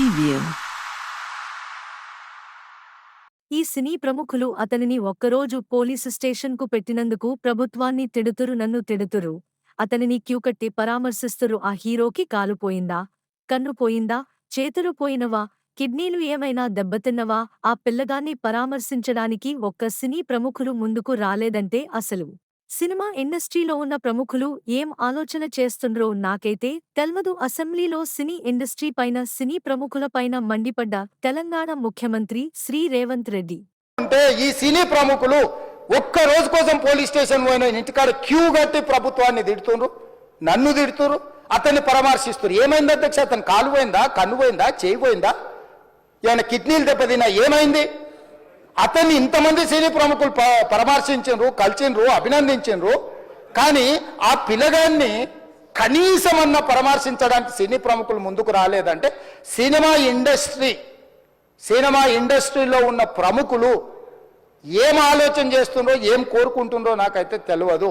Preview ఈ సినీ ప్రముఖులు అతనిని ఒక్కరోజు పోలీసు స్టేషన్కు పెట్టినందుకు ప్రభుత్వాన్ని తిడుతురు నన్ను తిడుతురు. అతనిని క్యూకట్టి పరామర్శిస్తురు. ఆ హీరోకి కాలుపోయిందా కన్నుపోయిందా చేతులు పోయినవా? కిడ్నీలు ఏమైనా దెబ్బతిన్నవా? ఆ పిల్లగాన్ని పరామర్శించడానికి ఒక్క సినీ ప్రముఖులు ముందుకు రాలేదంటే అసలు సినిమా ఇండస్ట్రీలో ఉన్న ప్రముఖులు ఏం ఆలోచన చేస్తుండ్రో నాకైతే తెల్మదు అసెంబ్లీలో సినీ ఇండస్ట్రీ పైన సినీ ప్రముఖుల పైన మండిపడ్డ తెలంగాణ ముఖ్యమంత్రి శ్రీ రేవంత్ రెడ్డి. అంటే ఈ సినీ ప్రముఖులు ఒక్క రోజు కోసం పోలీస్ స్టేషన్ పోయిన ఇంటికాడ క్యూ కట్టి ప్రభుత్వాన్ని తిడుతుండ్రు. నన్ను తిడుతురు అతన్ని పరామర్శిస్తున్నారు ఏమైంది అధ్యక్ష? అతను కాలు పోయిందా? కన్ను పోయిందా? చేయి పోయిందా? ఏమైనా కిడ్నీలు దెబ్బతిన్నా ఏమైంది? అతన్ని ఇంతమంది సినీ ప్రముఖులు ప- కలిసిండ్రు అభినందించిండ్రు కానీ ఆ పిల్లగాన్ని కనీసమన్న పరామర్శించడానికి సినీ ప్రముఖులు ముందుకు రాలేదంటే సినిమా ఇండస్ట్రీ సినిమా ఇండస్ట్రీలో ఉన్న ప్రముఖులు ఏం ఆలోచన చేస్తుండ్రో ఏం కోరుకుంటుండ్రో నాకైతే తెలియదు